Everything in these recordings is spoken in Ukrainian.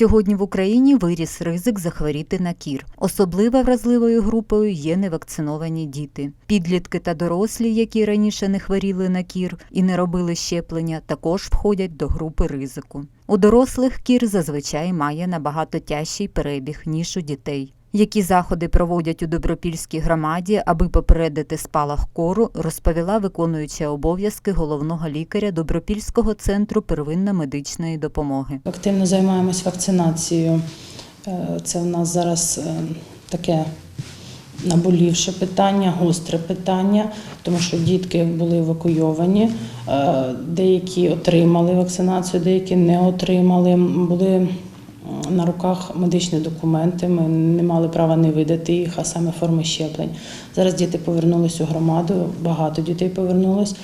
Сьогодні в Україні виріс ризик захворіти на кір. Особливо вразливою групою є невакциновані діти. Підлітки та дорослі, які раніше не хворіли на кір і не робили щеплення, також входять до групи ризику. У дорослих кір зазвичай має набагато тяжчий перебіг, ніж у дітей. Які заходи проводять у Добропільській громаді, аби попередити спалах кору, розповіла виконуюча обов'язки головного лікаря Добропільського центру первинно-медичної допомоги. Активно займаємось вакцинацією. Е, Це в нас зараз е, таке наболівше питання, гостре питання, тому що дітки були евакуйовані, е, деякі отримали вакцинацію, деякі не отримали. Були на руках медичні документи, ми не мали права не видати їх, а саме форми щеплень. Зараз діти повернулись у громаду, багато дітей повернулось.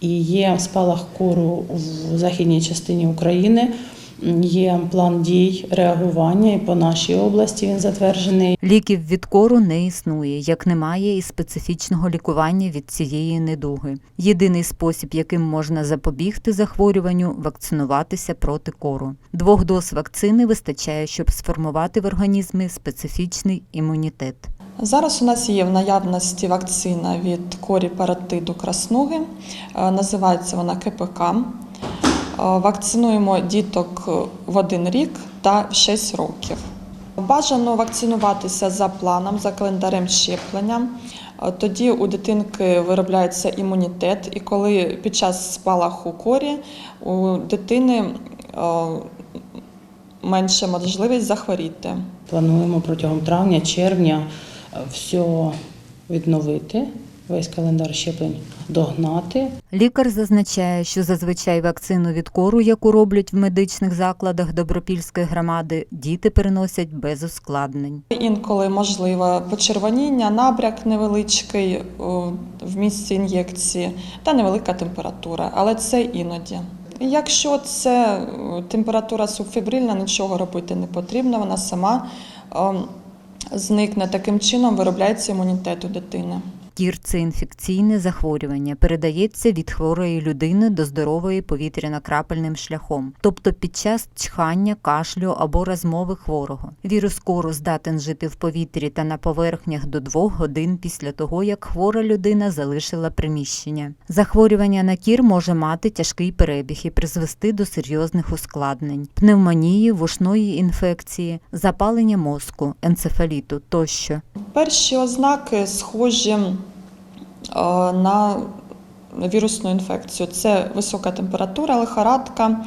І є спалах кору в західній частині України. Є план дій реагування і по нашій області він затверджений. Ліків від кору не існує, як немає і специфічного лікування від цієї недуги. Єдиний спосіб, яким можна запобігти захворюванню, вакцинуватися проти кору. Двох доз вакцини вистачає, щоб сформувати в організмі специфічний імунітет. Зараз у нас є в наявності вакцина від корі паротиду краснуги. Е, Називається вона КПК. Е, Вакцинуємо діток в один рік та в 6 років. Бажано вакцинуватися за планом, за календарем щеплення. Е, Тоді у дитинки виробляється імунітет, і коли під час спалаху корі у дитини е, менше можливість захворіти. Плануємо протягом травня, червня е, все відновити, весь календар щеплень догнати. Лікар зазначає, що зазвичай вакцину від кору, яку роблять в медичних закладах Добропільської громади, діти переносять без ускладнень. Інколи можливо почервоніння, набряк невеличкий в місці ін'єкції та невелика температура, але це іноді. Якщо це температура субфібрильна, нічого робити не потрібно, вона сама зникне. Таким чином виробляється імунітет у дитини. Кір це інфекційне захворювання, передається від хворої людини до здорової повітряно-крапельним шляхом, тобто під час чхання, кашлю або розмови хворого. Вірус кору здатен жити в повітрі та на поверхнях до двох годин після того, як хвора людина залишила приміщення. Захворювання на кір може мати тяжкий перебіг і призвести до серйозних ускладнень, пневмонії, вушної інфекції, запалення мозку, енцефаліту тощо. Перші ознаки схожі на вірусну інфекцію. Це висока температура, лихорадка,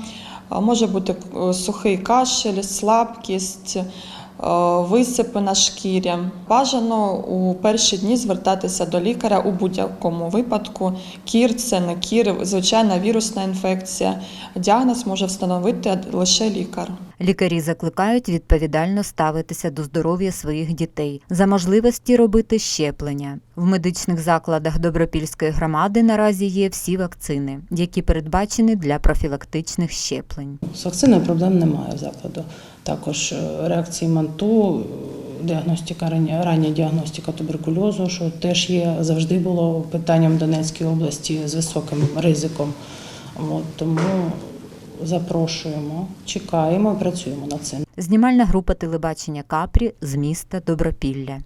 може бути е, сухий кашель, слабкість, висипи на шкірі. Бажано у перші дні звертатися до лікаря у будь-якому випадку. Кір це не кір, звичайна вірусна інфекція. Діагноз може встановити лише лікар. Лікарі закликають відповідально ставитися до здоров'я своїх дітей, за можливості робити щеплення. В медичних закладах Добропільської громади наразі є всі вакцини, які передбачені для профілактичних щеплень. З вакциною проблем немає в закладу. Також е, реакції манту, е, діагностика рання, рання діагностика туберкульозу, що теж є завжди було питанням в Донецькій області з високим ризиком. От, тому запрошуємо, чекаємо, працюємо над цим. Знімальна група телебачення Капрі з міста Добропілля.